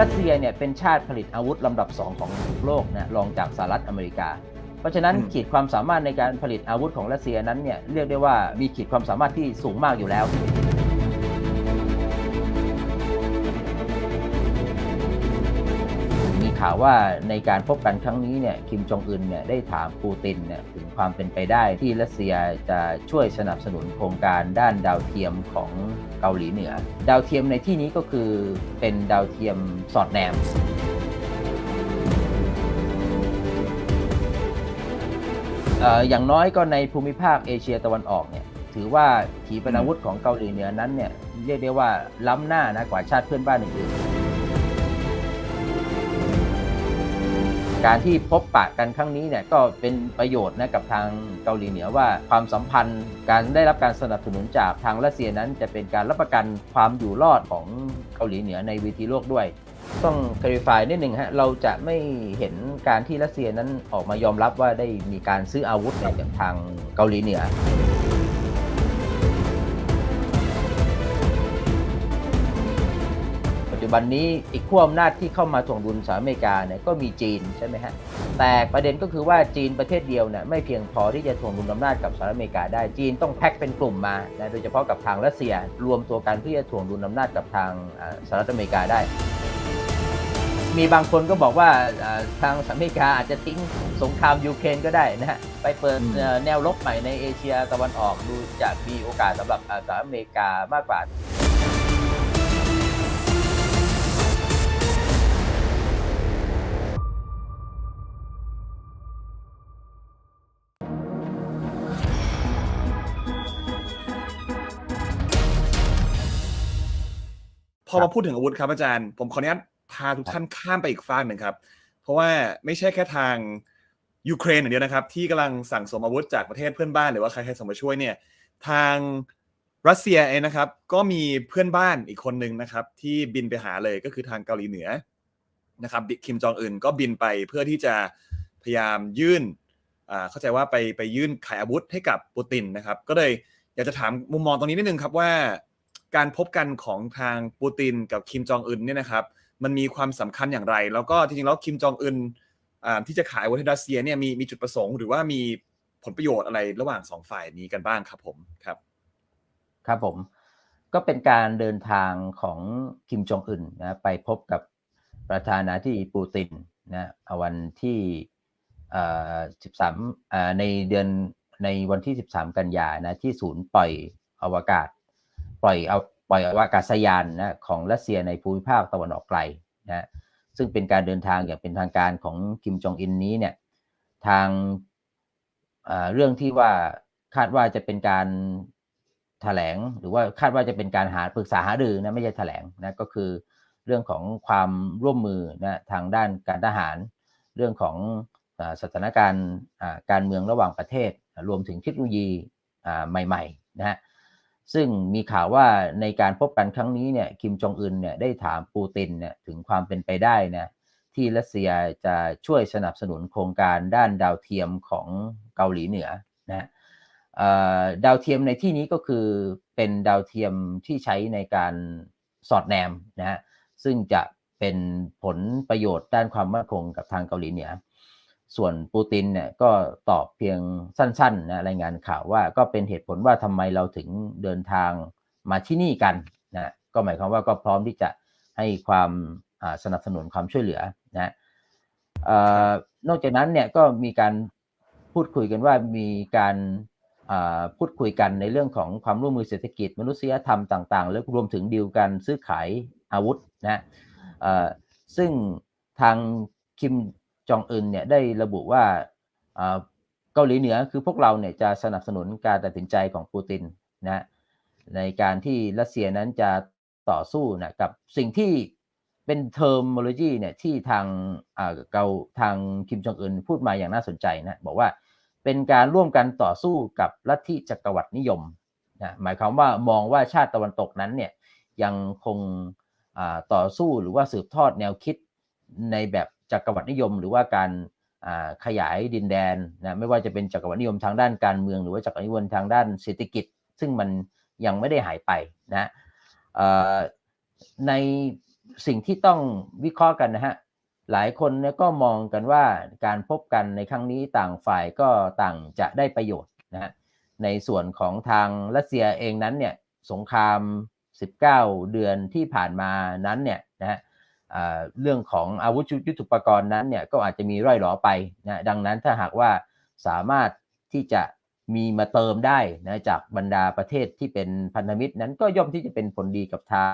รัสเซียเนี่ยเป็นชาติผลิตอาวุธลำดับ 2 ของโลกนะรองจากสหรัฐอเมริกา เพราะฉะนั้นอืมขีดความสามารถในการผลิตอาวุธของรัสเซียนั้นเนี่ยเรียกได้ว่ามีขีดความสามารถที่สูงมากอยู่แล้ว ข่าวว่าในการพบกันครั้งนี้เนี่ยคิมจองอึนเนี่ยได้ถามปูตินเนี่ยถึงความเป็นไปได้ที่รัสเซียจะช่วยสนับสนุนโครงการด้านดาวเทียมของเกาหลีเหนือ ดาวเทียมในที่นี้ก็คือเป็นดาวเทียมสอดแนมเอ่ออย่างน้อยก็ในภูมิภาคเอเชียตะวันออกเนี่ยถือว่าขีปนาวุธของเกาหลีเหนือนั้นเนี่ยเรียกได้ว่าล้ำหน้านะกว่าชาติเพื่อนบ้านอื่นๆ การที่พบปะกันครั้งนี้เนี่ยก็เป็นประโยชน์นะกับทางเกาหลีเหนือว่าความสัมพันธ์การได้รับการสนับสนุนจากทางรัสเซียนั้น จะเป็นการรับประกันความอยู่รอดของเกาหลีเหนือในเวทีโลกด้วยต้อง clarify นิดหนึ่งฮะ เราจะไม่เห็นการที่รัสเซียนั้นออกมายอมรับว่าได้มีการซื้ออาวุธจากทางเกาหลีเหนือ ปัจจุบันนี้อีกขั้วอำนาจที่เข้ามาถ่วงดุลสหรัฐอเมริกาเนี่ยก็มีจีนใช่ไหมฮะแต่ประเด็นก็คือว่าจีนประเทศเดียวเนี่ยไม่เพียงพอที่จะถ่วงดุลอำนาจกับสหรัฐอเมริกาได้จีนต้องแพ็กเป็นกลุ่มมานะโดยเฉพาะกับทางรัสเซีย รวมตัวกันเพื่อจะถ่วงดุลอำนาจกับทางอ่าสหรัฐอเมริกาได้ มีบางคนก็บอกว่าอ่าทางสหรัฐอเมริกาอาจจะทิ้งสงครามยูเครนก็ได้นะฮะไปเปิดเอ่อแนวรบใหม่ในเอเชียตะวันออกดูจะมีโอกาสสำหรับอ่าสหรัฐอเมริกามากกว่า อมาพูดถึงอาวุธครับอาจารย์ ผมขออนุญาตพาทุกท่านข้ามไปอีกฟากหนึ่งครับ เพราะว่าไม่ใช่แค่ทางยูเครนอย่างเดียวนะครับ ที่กำลังสั่งสมอาวุธจากประเทศเพื่อนบ้านหรือว่าใครๆส่งมาช่วยเนี่ย ทางรัสเซียเองนะครับ ก็มีเพื่อนบ้านอีกคนหนึ่งนะครับ ที่บินไปหาเลยก็คือทางเกาหลีเหนือนะครับคิมจองอึนก็บินไปเพื่อที่จะพยายามยื่นอ่าเข้าใจว่าไปไปยื่นขายอาวุธให้กับปูตินนะครับ ก็เลยอยากจะถามมุมมองตรงนี้นิดนึงครับว่า การพบกันของทางปูตินกับคิมจองอึนเนี่ยนะครับ มันมีความสำคัญอย่างไร แล้วก็จริงๆแล้วคิมจองอึนที่จะขายวุธให้รัสเซียเนี่ยมีมีจุดประสงค์ หรือว่ามีผลประโยชน์อะไรระหว่างสองฝ่ายนี้กันบ้างครับผมครับ ครับผม ก็เป็นการเดินทางของคิมจองอึนนะไปพบกับประธานาธิบดีปูตินนะวันที่อ่อ13อ่าในเดือนในวันที่ 13 กันยานะที่ศูนย์ปล่อยอวกาศ ปล่อยเอาปล่อยอวกาศยานนะของรัสเซียในภูมิภาคตะวันออกไกลนะซึ่งเป็นการเดินทางอย่างเป็นทางการของคิมจองอินนี้เนี่ยทางเรื่องที่ว่าคาดว่าจะเป็นการแถลงหรือว่าคาดว่าจะเป็นการหาปรึกษาหารือนะไม่ใช่แถลงนะก็คือเรื่องของความร่วมมือนะทางด้านการทหาร เรื่องของอาสถานการณ์การเมืองระหว่างประเทศ รวมถึงเทคโนโลยีใหม่ๆนะฮะ ซึ่งมีข่าวว่าในการพบกันครั้งนี้เนี่ยคิมจองอึนเนี่ยได้ถามปูตินเนี่ยถึงความเป็นไปได้นะที่รัสเซียจะช่วยสนับสนุนโครงการด้านดาวเทียมของเกาหลีเหนือนะดาวเทียมในที่นี้ก็คือเป็นดาวเทียมที่ใช้ในการสอดแนมนะฮะซึ่งจะเป็นผลประโยชน์ด้านความมั่นคงกับทางเกาหลีเหนือ ส่วนปูตินเนี่ยก็ตอบเพียงสั้นๆนะรายงานข่าวว่าก็เป็นเหตุผลว่าทำไมเราถึงเดินทางมาที่นี่กันนะก็หมายความว่าก็พร้อมที่จะให้ความสนับสนุนความช่วยเหลือนะอนอกจากนั้นเนี่ยก็มีการพูดคุยกันว่ามีการพูดคุยกันในเรื่องของความร่วมมือเศรษฐกิจ มนุษยธรรมต่างๆ แล้วรวมถึงดีลการซื้อขายอาวุธนะซึ่งทางคิม จองอึนเนี่ยได้ระบุว่าเกาหลีเหนือคือพวกเราเนี่ยจะสนับสนุนการตัดสินใจของปูตินนะในการที่รัสเซียนั้นจะต่อสู้นะกับสิ่งที่เป็นเทอร์มโลจีเนี่ยที่ทางอ่าเกาทางคิมจองอึนพูดมาอย่างน่าสนใจนะบอกว่าเป็นการร่วมกันต่อสู้กับลัทธิจักรวรรดินิยมนะหมายความว่ามองว่าชาติตะวันตกนั้นเนี่ยยังคงต่อสู้หรือว่าสืบทอดแนวคิดในแบบ จักรวรรดินิยม หรือว่าการขยายดินแดนนะไม่ว่าจะเป็นจักรวรรดินิยมทางด้านการเมือง หรือว่าจักรวรรดินิยมทางด้านเศรษฐกิจ ซึ่งมันยังไม่ได้หายไปนะในสิ่งที่ต้องวิเคราะห์กันนะฮะหลายคนก็มองกันว่าการพบกันในครั้งนี้ต่างฝ่ายก็ต่างจะได้ประโยชน์นะฮะในส่วนของทางรัสเซียเองนั้นเนี่ยสงคราม 19 เดือนที่ผ่านมานั้นเนี่ย เรื่องของอาวุธยุทโธปกรณ์นั้นเนี่ยก็อาจจะมีร่อยหลอไปนะดังนั้นถ้าหากว่าสามารถที่จะมีมาเติมได้นะจากบรรดาประเทศที่เป็นพันธมิตรนั้นก็ย่อมที่จะเป็นผลดีกับทา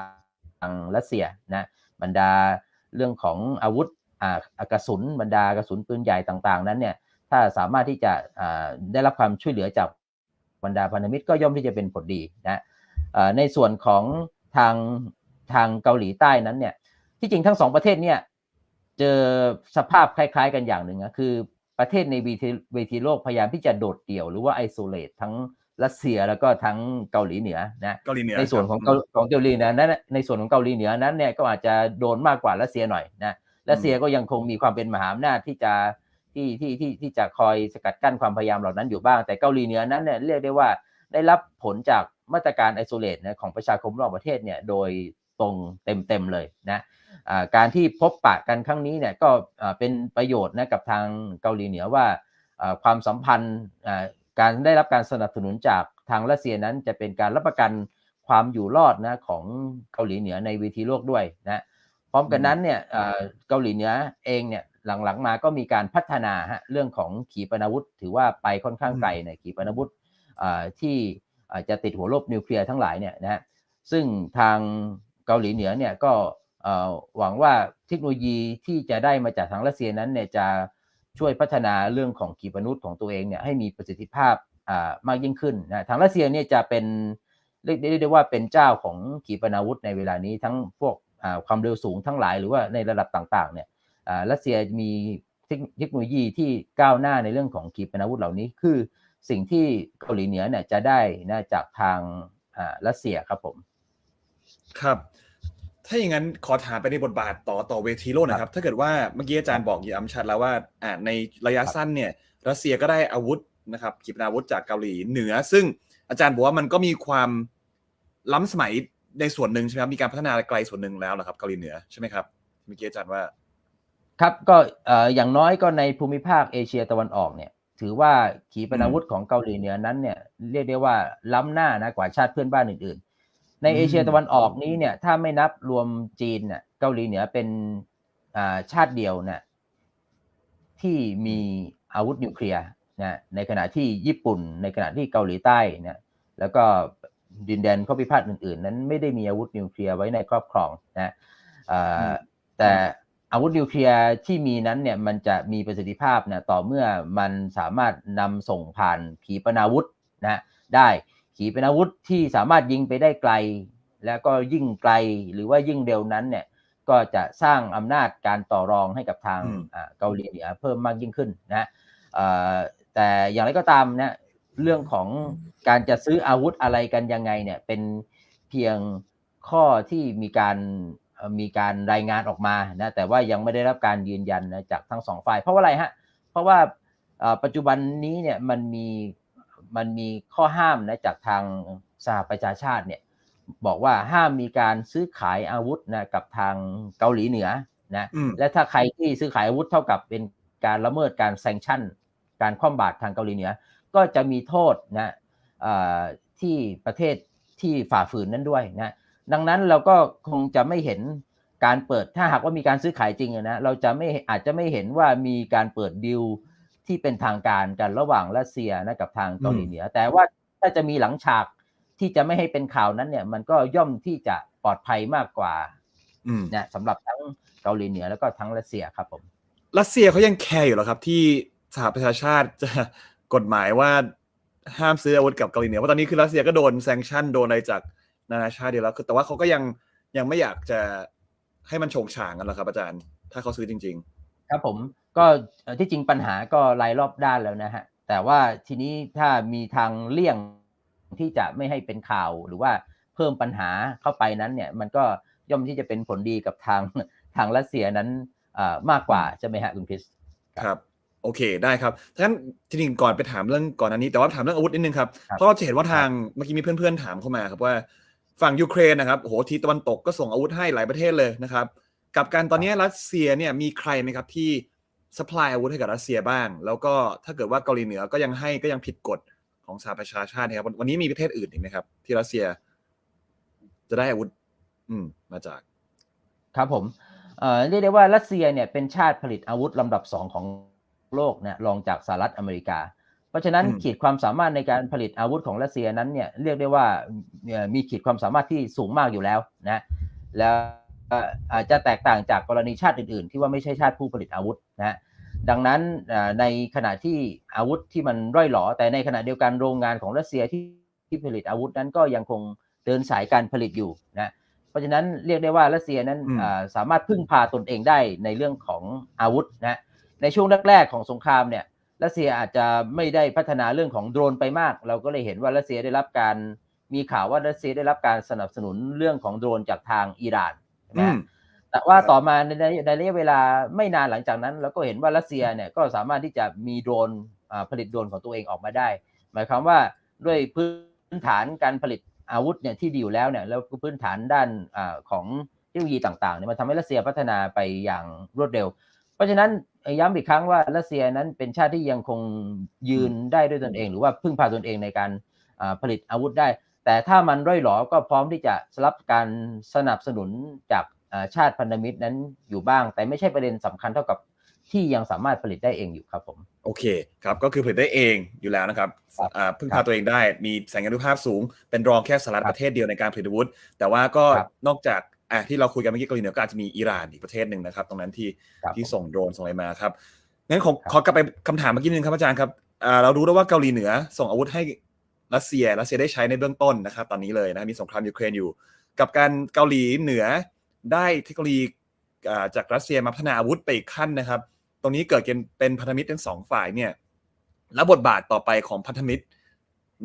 งรัสเซียนะบรรดาเรื่องของอาวุธอากระสุนบรรดากระสุนปืนใหญ่ต่างๆ นั้นเนี่ยถ้าสามารถที่จะได้รับความช่วยเหลือจากบรรดาพันธมิตรก็ย่อมที่จะเป็นผลดีนะในส่วนของทางทางเกาหลีใต้นั้นเนี่ย ที่จริงทั้งสองประเทศเนี่ยเจอสภาพคล้าย ๆ กันอย่างหนึ่งนะคือประเทศในเวทีเวทีโลกพยายามที่จะโดดเดี่ยวหรือว่าไอโซเลตทั้งรัสเซียแล้วก็ทั้งเกาหลีเหนือนะเกาหลีเหนือในส่วนของคเการับของเกาหลีเหนือนั้นในส่วนของเกาหลีเหนือนั้นเนี่ยก็อาจจะโดนมากกว่ารัสเซียหน่อยนะรัสเซียก็ยังคงมีความเป็นมหาอำนาจที่จะที่ที่ที่ที่จะคอยสกัดกั้นความพยายามเหล่านั้นอยู่บ้าง แต่เกาหลีเหนือนั้นเนี่ยเรียกได้ว่าได้รับผลจากมาตรการไอโซเลตนะของประชาคมรอบประเทศเนี่ยโดย ตรงเต็มเต็มๆเลยนะอ่าการที่พบปะกันครั้งนี้เนี่ยก็อ่าเป็นประโยชน์นะกับทางเกาหลีเหนือว่าอ่าความสัมพันธ์อ่าการได้รับการสนับสนุนจากทางรัสเซียนั้นจะเป็นการรับประกันความอยู่รอดนะของเกาหลีเหนือในเวทีโลกด้วยนะพร้อมกันนั้นเนี่ยเอ่อเกาหลีเหนือเองเนี่ยหลังๆมาก็มีการพัฒนาฮะเรื่องของขีปนาวุธ ถือว่าไปค่อนข้างไกลในขีปนาวุธเอ่อที่อ่าจะติดหัวโลบนิวเคลียร์ทั้งหลายเนี่ยนะฮะซึ่งทาง เกาหลีเหนือเนี่ยก็หวังว่าเทคโนโลยีที่จะได้มาจากทางรัสเซียนั้นเนี่ยจะช่วยพัฒนาเรื่องของขีปนาวุธของตัวเองเนี่ยให้มีประสิทธิภาพมากยิ่งขึ้นนะทางรัสเซียเนี่ยจะเป็นเรียกได้ว่าเป็นเจ้าของขีปนาวุธในเวลานี้ทั้งพวกความเร็วสูงทั้งหลายหรือว่าในระดับต่างๆเนี่ยรัสเซียมีเทคโนโลยีที่ก้าวหน้าในเรื่องของขีปนาวุธเหล่านี้ คือสิ่งที่เกาหลีเหนือเนี่ยจะได้นะจากทางรัสเซียครับผม ครับ ถ้าอย่างนั้นขอถามไปในบทบาทต่อต่อเวทีโลกนะครับ ถ้าเกิดว่าเมื่อกี้อาจารย์บอกย้ำชัดแล้วว่าอ่าในระยะสั้นเนี่ย รัสเซียก็ได้อาวุธนะครับขีปนาวุธจากเกาหลีเหนือ ซึ่งอาจารย์บอกว่ามันก็มีความล้ำสมัยในส่วนหนึ่งใช่ไหมครับมีการพัฒนาไกลส่วนหนึ่งแล้วนะครับเกาหลีเหนือใช่ไหมครับเมื่อกี้อาจารย์ว่า ครับก็เอ่ออย่างน้อยก็ในภูมิภาคเอเชียตะวันออกเนี่ย ถือว่าขีปนาวุธของเกาหลีเหนือนั้นเนี่ยเรียกได้ว่าล้ำหน้านะกว่าชาติเพื่อนบ้านอื่นๆ ในอืมเอเชียตะวันออกนี้เนี่ยถ้าไม่นับรวมจีนเนี่ยเกาหลีเหนือเป็นอ่าชาติเดียวเนี่ยที่มีอาวุธนิวเคลียร์นะในขณะที่ญี่ปุ่น ในขณะที่เกาหลีใต้เนี่ยแล้วก็ดินแดนข้อพิพาทอื่น ๆ นั้นไม่ได้มีอาวุธนิวเคลียร์ไว้ในครอบครองนะอ่าแต่อาวุธนิวเคลียร์ที่มีนั้นเนี่ยมันจะมีประสิทธิภาพเนี่ยต่อเมื่อมันสามารถนำส่งผ่านขีปนาวุธนะได้ ขีปนาวุธที่สามารถยิงไปได้ไกล แล้วก็ยิ่งไกลหรือว่ายิ่งเร็วนั้นเนี่ยก็จะสร้างอำนาจการต่อรองให้กับทางอืมอ่าเกาหลีเหนือเพิ่มมากยิ่งขึ้นนะเอ่อแต่อย่างไรก็ตามนะเรื่องของการจะซื้ออาวุธอะไรกันยังไงเนี่ยเป็นเพียงข้อที่มีการเอ่อมีการรายงานออกมานะแต่ว่ายังไม่ได้รับการยืนยันนะจากทั้งสองฝ่าย เพราะว่าอะไรฮะเพราะว่าเอ่อปัจจุบันนี้เนี่ยมันมี มันมีข้อห้ามนะจากทางสหประชาชาติเนี่ยบอกว่าห้ามมีการซื้อขายอาวุธนะกับทางเกาหลีเหนือนะอืมและถ้าใครที่ซื้อขายอาวุธเท่ากับเป็นการละเมิดการแซงชั่น การคว่ำบาตรทางเกาหลีเหนือ ก็จะมีโทษนะเอ่อที่ประเทศที่ฝ่าฝืนนั้นด้วยนะดังนั้นเราก็คงจะไม่เห็นการเปิดถ้าหากว่ามีการซื้อขายจริงอะนะเราจะไม่อาจจะไม่เห็นว่ามีการเปิดดิว ที่เป็นทางการกันระหว่างรัสเซียนะกับทางเกาหลีเหนือ แต่ว่าถ้าจะมีหลังฉากที่จะไม่ให้เป็นข่าวนั้นเนี่ย มันก็ย่อมที่จะปลอดภัยมากกว่าอืมนะสำหรับทั้งเกาหลีเหนือแล้วก็ทั้งรัสเซียครับผมรัสเซียเขายังแคร์อยู่เหรอครับ ที่สหประชาชาติจะกฎหมายว่าห้ามซื้ออาวุธกับเกาหลีเหนือเพราะตอนนี้คือรัสเซียก็โดนแซงชั่นโดนอะไรจากนานาชาติเดียวแล้วคือแต่ว่าเขาก็ยังยังไม่อยากจะให้มันโฉงฉางกันหรอครับอาจารย์ ถ้าเขาซื้อจริง ครับผมก็เอ่อที่จริงปัญหาก็รายรอบด้านแล้วนะฮะแต่ว่าทีนี้ถ้ามีทางเลี่ยงที่จะไม่ให้เป็นข่าวหรือว่าเพิ่มปัญหาเข้าไปนั้นเนี่ยมันก็ย่อมที่จะเป็นผลดีกับทางทางรัสเซียนั้นเอ่อมากกว่าใช่ไหมฮะคุณคริสๆครับโอเคได้ครับงั้นทีนี้ก่อนไปถามเรื่องก่อนอันนี้แต่ว่าถามเรื่องอาวุธนิดนึงครับครับเพราะเราจะเห็นว่าทางเมื่อกี้มีเพื่อนๆถามเข้ามาครับว่าฝั่งยูเครนนะครับโอ้โหทีตะวันตกก็ส่งอาวุธให้หลายประเทศเลยนะครับ กับการตอนนี้รัสเซียเนี่ยมีใครไหมครับที่สป라이อาวุธให้กับรัสเซียบ้าง แล้วก็ถ้าเกิดว่าเกาหลีเหนือก็ยังให้ก็ยังผิดกฎของสหประชาชาตินะครับวันวันนี้มีประเทศอื่นอีกไหมครับ ที่รัสเซีย จะได้อาวุธ อืม มาจาก ครับผมเอ่อเรียกได้ว่ารัสเซียเนี่ยเป็นชาติผลิตอาวุธลำดับสองของโลกนะรองจากสหรัฐอเมริกา เพราะฉะนั้นอืมขีดความสามารถในการผลิตอาวุธของรัสเซียนั้นเนี่ยเรียกได้ว่าเอ่อมีขีดความสามารถที่สูงมากอยู่แล้วนะ แล้วเอ่ออาจจะแตกต่างจากกรณีชาติอื่นๆ ที่ว่าไม่ใช่ชาติผู้ผลิตอาวุธนะดังนั้นเอ่อในขณะที่อาวุธที่มันร่อยหลอ แต่ในขณะเดียวกันโรงงานของรัสเซียที่ที่ผลิตอาวุธนั้นก็ยังคงเดินสายการผลิตอยู่นะเพราะฉะนั้นเรียกได้ว่ารัสเซียนั้นอืมอ่าสามารถพึ่งพาตนเองได้ในเรื่องของอาวุธนะในช่วงแรกๆของสงครามเนี่ยรัสเซียอาจจะไม่ได้พัฒนาเรื่องของโดรนไปมาก เราก็เลยเห็นว่ารัสเซียได้รับการมีข่าวว่ารัสเซียได้รับการสนับสนุนเรื่องของโดรนจากทางอิหร่านอื นะมแต่ว่าครับต่อมาในในในระยะเวลาไม่นานหลังจากนั้น เราก็เห็นว่ารัสเซียเนี่ยก็สามารถที่จะมีโดรนอ่าผลิตโดรนของตัวเองออกมาได้ หมายความว่าด้วยพื้นฐานการผลิตอาวุธเนี่ยที่ดีอยู่แล้วเนี่ยแล้วก็พื้นฐานด้านอาของเทคโนโลยีต่างๆเนี่ยมันทำให้รัสเซียพัฒนาไปอย่างรวดเร็ว เพราะฉะนั้นย้ำอีกครั้งว่ารัสเซียนั้นเป็นชาติที่ยังคงยืนได้ด้วยตนเอง หรือว่าพึ่งพาตนเองในการอ่าผลิตอาวุธได้ แต่ถ้ามันร่อยหลอก็พร้อมที่จะสลับการสนับสนุนจากอ่าชาติพันธมิตรนั้นอยู่บ้าง แต่ไม่ใช่ประเด็นสำคัญเท่ากับที่ยังสามารถผลิตได้เองอยู่ครับผมโอเคครับก็คือผลิตได้เองอยู่แล้วนะครับครับอ่าพึ่งครัพาบตัวเองได้มีแสงอนุภาพสูง เป็นรองแค่สหรัฐครับประเทศเดียวในการผลิตอาวุธ แต่ว่าก็ครับนอกจากอะที่เราคุยกันเมื่อกี้เกาหลีเหนือก็อาจจะมีอิหร่านอีกประเทศหนึ่งนะครับ ตรงนั้นที่ครับที่ผมส่งโดรนส่งอะไรมาครับงั้นขอครับขอกลับไปคำถามเมื่อกี้นึงครับอาจารย์ครับอ่าเรารู้แล้วว่าเกาหลีเหนือส่งอาวุธให้ รัสเซียรัสเซียได้ใช้ในเบื้องต้นนะครับตอนนี้เลยนะมีสงครามยูเครนอยู่ กับการเกาหลีเหนือได้เทคโนโลยีจากรัสเซียมาพัฒนาอาวุธไปอีกขั้นนะครับ ตรงนี้เกิดเป็นพันธมิตรทั้งสองฝ่ายเนี่ยแล้วบทบาทต่อไปของพันธมิตร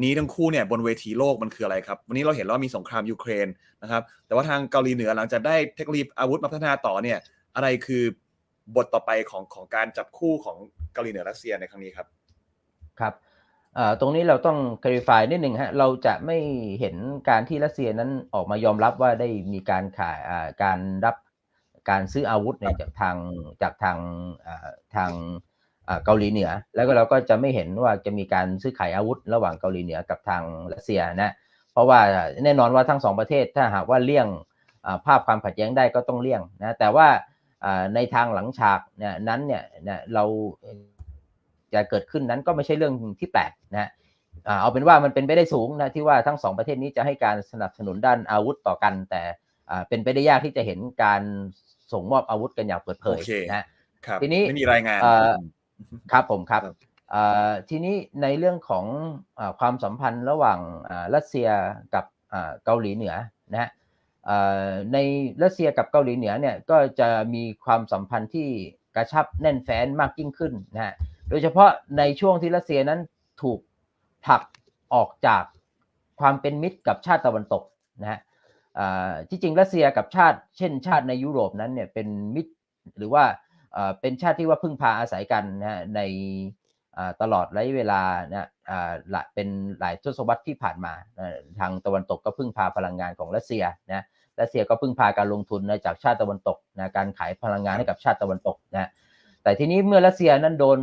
นี้ทั้งคู่เนี่ยบนเวทีโลกมันคืออะไรครับ วันนี้เราเห็นว่ามีสงครามยูเครนนะครับ แต่ว่าทางเกาหลีเหนือหลังจากได้เทคโนโลยีอาวุธมาพัฒนาต่อเนี่ยอะไรคือบทต่อไปของของการจับคู่ของเกาหลีเหนือรัสเซียในครั้งนี้ครับ ครับ ตรงนี้เราต้อง clarify นิดหนึ่งฮะเราจะไม่เห็นการที่รัสเซียนั้นออกมายอมรับว่าได้มีการขายการรับการซื้ออาวุธเนี่ยจากทางจากทางทางเกาหลีเหนือ แล้วก็เราก็จะไม่เห็นว่าจะมีการซื้อขายอาวุธ ระหว่างเกาหลีเหนือกับทางรัสเซียนะเพราะว่าแน่นอนว่าทั้งสองประเทศถ้าหากว่าเลี่ยงภาพความขัดแย้งได้ก็ต้องเลี่ยงนะแต่ว่าในทางหลังฉากนั้นเนี่ยเรา จะเกิดขึ้นนั้นก็ไม่ใช่เรื่องที่แปลกนะฮะอ่าเอาเป็นว่ามันเป็นไปได้สูงนะที่ว่าทั้งสองประเทศนี้จะให้การสนับสนุนด้านอาวุธต่อกัน แต่อ่าเป็นไปได้ยากที่จะเห็นการส่งมอบอาวุธกันอย่างเปิดเผยโอเคนะครับทีนี้ไม่มีรายงานเอ่อครับผมครับครับอ่าทีนี้ในเรื่องของอาความสัมพันธ์ระหว่างอ่ารัสเซียกับอ่าเกาหลีเหนือนะฮะอ่าในรัสเซียกับเกาหลีเหนือเนี่ยก็จะมีความสัมพันธ์ที่กระชับแน่นแฟ้นมากยิ่งขึ้นนะฮะ โดยเฉพาะในช่วงที่รัสเซียนั้นถูกผลักออกจากความเป็นมิตรกับชาติตะวันตกนะฮะที่จริงรัสเซียกับชาติ เช่น ชาติในยุโรปนั้นเนี่ยเป็นมิตรหรือว่าเป็นชาติที่ว่าพึ่งพาอาศัยกันนะฮะในตลอดระยะเวลานะอ่าหลายเป็นหลายทศวรรษที่ผ่านมา ทางตะวันตกก็พึ่งพาพลังงานของรัสเซียนะรัสเซียก็พึ่งพาการลงทุนนะจากชาติตะวันตกนะการขายพลังงานให้กับชาติตะวันตกนะ แต่ทีนี้เมื่อรัสเซียนั้นโดน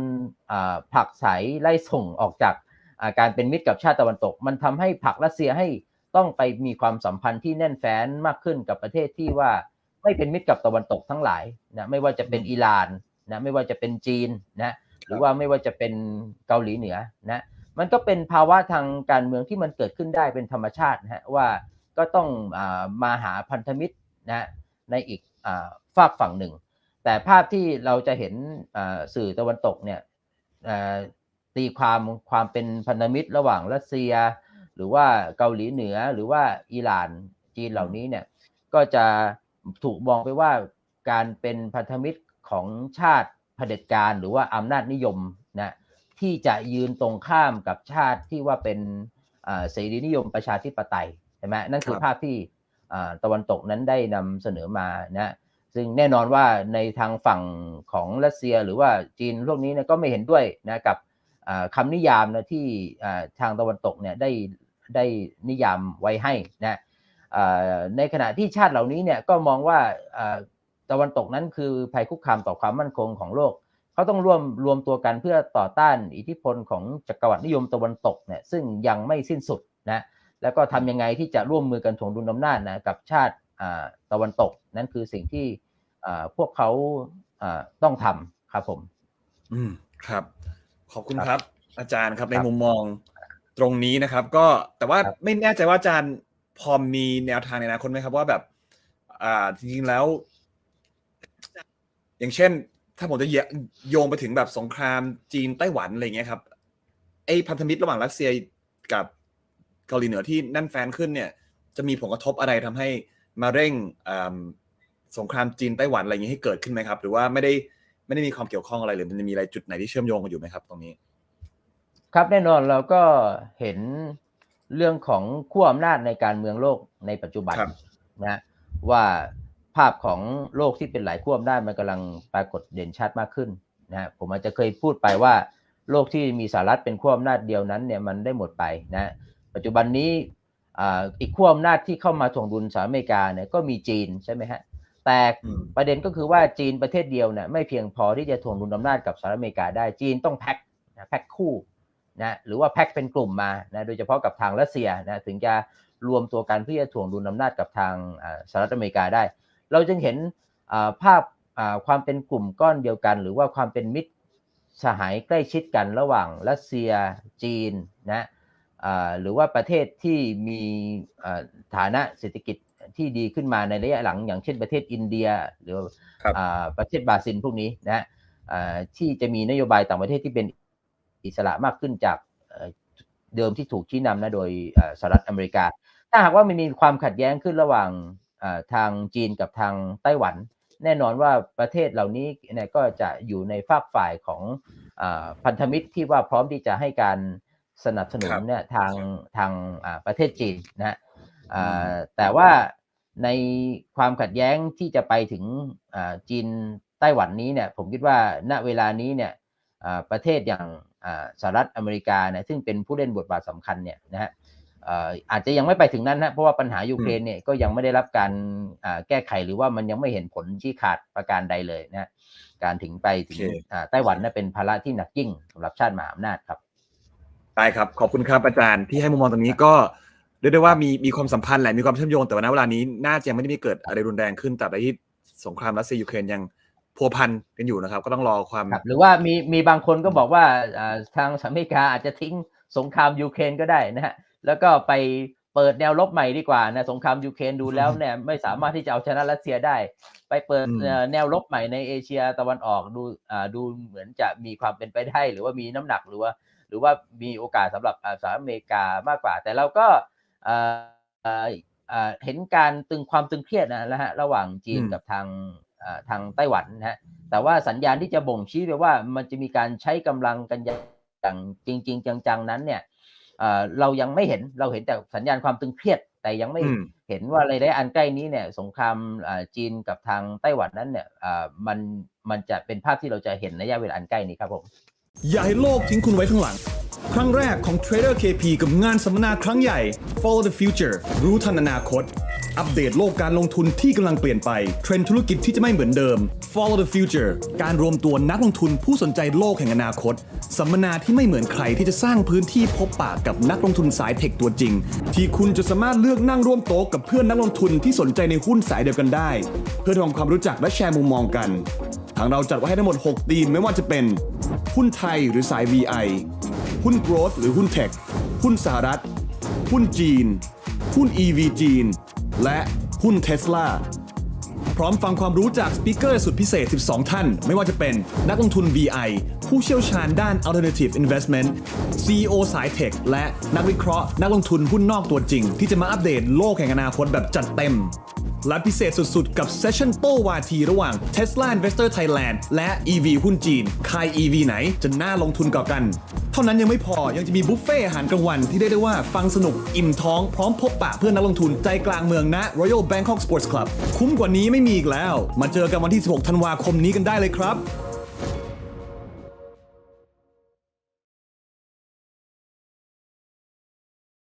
ผลักไสไล่ส่งออกจากการเป็นมิตรกับชาติตะวันตก มันทำให้ผลักรัสเซียให้ต้องไปมีความสัมพันธ์ที่แน่นแฟ้นมากขึ้นกับประเทศที่ว่าไม่เป็นมิตรกับตะวันตกทั้งหลายนะไม่ว่าจะเป็นอิหร่านนะไม่ว่าจะเป็นจีนนะหรือว่าไม่ว่าจะเป็นเกาหลีเหนือนะมันก็เป็นภาวะทางการเมืองที่มันเกิดขึ้นได้เป็นธรรมชาตินะฮะว่าก็ต้องอมาหาพันธมิตรนะในอีกอฝากฝั่งหนึ่ง แต่ภาพที่เราจะเห็นอ่าสื่อตะวันตกเนี่ยอ่าตีความความเป็นพันธมิตรระหว่างรัสเซีย หรือว่าเกาหลีเหนือหรือว่าอิหร่านจีนเหล่านี้เนี่ยก็จะถูกมองไปว่าการเป็นพันธมิตรของชาติเผด็จการหรือว่าอำนาจนิยมนะที่จะยืนตรงข้ามกับชาติที่ว่าเป็นอ่าเสรีนิยมประชาธิปไตยใช่ไหมนั่นคือครับภาพที่อ่าตะวันตกนั้นได้นำเสนอมานะ ซึ่งแน่นอนว่าในทางฝั่งของรัสเซียหรือว่าจีนพวกนี้เนี่ยก็ไม่เห็นด้วยนะกับอ่าคำนิยามนะที่ทางตะวันตกเนี่ยได้ได้นิยามไว้ให้นะในขณะที่ชาติเหล่านี้เนี่ยก็มองว่าตะวันตกนั้นคือภัยคุกคามต่อความมั่นคงของโลกเขาต้องร่วมรวมตัวกันเพื่อต่อต้านอิทธิพลของจักรวรรดินิยมตะวันตกเนี่ยซึ่งยังไม่สิ้นสุดนะแล้วก็ทำยังไงที่จะร่วมมือกันถ่วงดุลอำนาจนะกับชาติ ตะวันตก นั่นคือสิ่งที่อ่าพวกเขาอ่าต้องทำครับผม อืมครับ ขอบคุณครับครับอาจารย์ครับคในรับมุมมองตรงนี้นะครับ ก็แต่ว่าครับไม่แน่ใจว่าอาจารย์พอมีแนวทางในอนาคตไหมครับว่าแบบ อ่าจริงๆแล้ว อย่างเช่น ถ้าผมจะโยงไปถึงแบบสงครามจีนไต้หวันอะไรอย่างเงี้ยครับไอ้พันธมิตรระหว่างรัสเซียกับเกาหลีเหนือที่แนั่นแฟนขึ้นเนี่ย จะมีผลกระทบอะไรทำให้ มาเร่งอ่าสงครามจีนไต้หวันอะไรอย่างนี้ให้เกิดขึ้นไหมครับ หรือว่าไม่ได้ไม่ได้มีความเกี่ยวข้องอะไรหรือมันจะมีอะไรจุดไหนที่เชื่อมโยงกันอยู่ไหมครับตรงนี้ ครับแน่นอนเราก็เห็นเรื่องของขั้วอำนาจในการเมืองโลกในปัจจุบันครับนะว่าภาพของโลกที่เป็นหลายขั้วอำนาจมันกำลังปรากฏเด่นชัดมากขึ้นนะฮะผมอาจจะเคยพูดไปว่าโลกที่มีสหรัฐเป็นขั้วอำนาจเดียวนั้นเนี่ยมันได้หมดไปนะปัจจุบันนี้ อ่าอีกขั้วอำนาจที่เข้ามาถ่วงดุลสหรัฐอเมริกาเนี่ยก็มีจีนใช่ไหมฮะแต่อืมประเด็นก็คือว่าจีนประเทศเดียวเนี่ยไม่เพียงพอที่จะถ่วงดุลอำนาจกับสหรัฐอเมริกาได้จีนต้องแพ็คนะแพ็คคู่นะหรือว่าแพ็คเป็นกลุ่มมานะโดยเฉพาะกับทางรัสเซียนะถึงจะรวมตัวกันเพื่อจะถ่วงดุลอำนาจกับทางอ่าสหรัฐอเมริกาได้ เราจึงเห็นอ่าภาพอ่าความเป็นกลุ่มก้อนเดียวกัน หรือว่าความเป็นมิตรสหายใกล้ชิดกันระหว่างรัสเซียจีนนะอ่า หรือว่าประเทศที่มีอ่าฐานะเศรษฐกิจที่ดีขึ้นมาในระยะหลัง อย่างเช่นประเทศอินเดียหรือครับอ่าประเทศบราซิลพวกนี้นะอ่าที่จะมีนโยบายต่างประเทศที่เป็นอิสระมากขึ้นจากเอ่อเดิมที่ถูกชี้นำนะโดยอ่าสหรัฐอเมริกา ถ้าหากว่ามันมีความขัดแย้งขึ้นระหว่างอ่าทางจีนกับทางไต้หวัน แน่นอนว่าประเทศเหล่านี้เนี่ยก็จะอยู่ในฝากฝ่ายของอาพันธมิตรที่ว่าพร้อมที่จะให้การ สนับสนุนครับเนี่ยทางทางอ่าประเทศจีนนะฮะอ่าอืมแต่ว่าในความขัดแย้งที่จะไปถึงอ่าจีนไต้หวันนี้เนี่ยผมคิดว่าณเวลานี้เนี่ยอ่าประเทศอย่างอ่าสหรัฐอเมริกาเนี่ยซึ่งเป็นผู้เล่นบทบาทสำคัญเนี่ยนะฮะเอ่ออาจจะยังไม่ไปถึงนั้นนะเพราะว่าปัญหายูเครนเนี่ยก็ยังไม่ได้รับการอ่าแก้ไขหรือว่ามันยังไม่เห็นผลที่ขาดประการใดเลยนะการถึงไปถึงโอเคอ่าไต้หวันน่ะเป็นภาระที่หนักยิ่งสำหรับชาติมหาอำนาจครับ ได้ครับ ขอบคุณครับอาจารย์ที่ให้มุมมองตรงนี้ก็เรียกได้ว่ามีมีความสัมพันธ์แหละมีความเชื่อมโยงแต่ว่าณเวลานี้น่าจะยังไม่ได้มีเกิดอะไรรุนแรงขึ้นแต่ใดที่สงครามรัสเซียยูเครนยังพัวพันกันอยู่นะครับ ก็ต้องรอความครับหรือว่ามีมีบางคนก็บอกว่าอ่าทางสหรัฐอเมริกาอาจจะทิ้งสงครามยูเครนก็ได้นะฮะแล้วก็ไปเปิดแนวรบใหม่ดีกว่านะสงครามยูเครนดูแล้วเนี่ยไม่สามารถที่จะเอาชนะรัสเซียได้ ไปเปิดอืมเอ่อแนวรบใหม่ในเอเชียตะวันออกดูอ่าดูเหมือนจะมีความเป็นไปได้ หรือว่ามีน้ำหนักหรือว่าห รือว่ามีโอกาสสำหรับอ่าสหรัฐอเมริกามากกว่า แต่เราก็เอ่อเอ่อเอ่อเห็นการตึงความตึงเครียดนะนะฮะระหว่างจีนอืมกับทางอ่าทางไต้หวันนะฮะแต่ว่าสัญญาณที่จะบ่งชี้ไปว่ามันจะมีการใช้กำลังกันอย่างจริงๆจังๆนั้นเนี่ยเอ่อเรายังไม่เห็นเราเห็นแต่สัญญาณความตึงเครียด แต่ยังไม่อืมเห็นว่าระยะอันใกล้นี้เนี่ยสงครามอ่าจีนกับทางไต้หวันนั้นเนี่ยอ่ามันมันจะเป็นภาพที่เราจะเห็นในระยะเวลาอันใกล้นี้ครับผม อย่าให้โลกทิ้งคุณไว้ข้างหลัง ครั้งแรกของ Trader KP กับงานสัมมนาครั้งใหญ่ Follow the Future รู้ทันอนาคต อัปเดตโลกการลงทุนที่กำลังเปลี่ยนไป เทรนด์ธุรกิจที่จะไม่เหมือนเดิม Follow the Future การรวมตัวนักลงทุนผู้สนใจโลกแห่งอนาคต สัมมนาที่ไม่เหมือนใครที่จะสร้างพื้นที่พบปะกับนักลงทุนสายเทคตัวจริง ที่คุณจะสามารถเลือกนั่งร่วมโต๊ะกับเพื่อนนักลงทุนที่สนใจในหุ้นสายเดียวกันได้ เพื่อทำความรู้จักและแชร์มุมมองกัน ทางเราจัดไว้ให้ทั้งหมด 6 ธีมไม่ว่าจะเป็น หุ้นไทยหรือสาย VI หุ้น growth หรือหุ้น tech หุ้นสหรัฐ หุ้นจีน หุ้น EV จีน และหุ้น Tesla พร้อมฟังความรู้จากสปิเกอร์สุดพิเศษ 12 ท่าน ไม่ว่าจะเป็นนักลงทุน VI ผู้เชี่ยวชาญด้าน Alternative Investment CEO สายเทคและนักวิเคราะห์ นักลงทุนหุ้นนอกตัวจริง ที่จะมาอัปเดตโลกแห่งอนาคตแบบจัดเต็ม และพิเศษสุดๆ กับเซสชั่นโต้วาทีระหว่าง Tesla Investor Thailand และ EV หุ้นจีน ใคร EV ไหนจะน่าลงทุนกว่ากัน เท่านั้นยังไม่พอยังจะมีบุฟเฟ่อาหารกลางวันที่ได้ได้ว่าฟังสนุกอิ่มท้องพร้อมพบปะเพื่อนนักลงทุนใจกลางเมืองณ Royal Bangkok Sports Club คุ้มกว่านี้ไม่มีอีกแล้ว มาเจอกันวันที่ 16 ธันวาคมนี้กันได้เลยครับ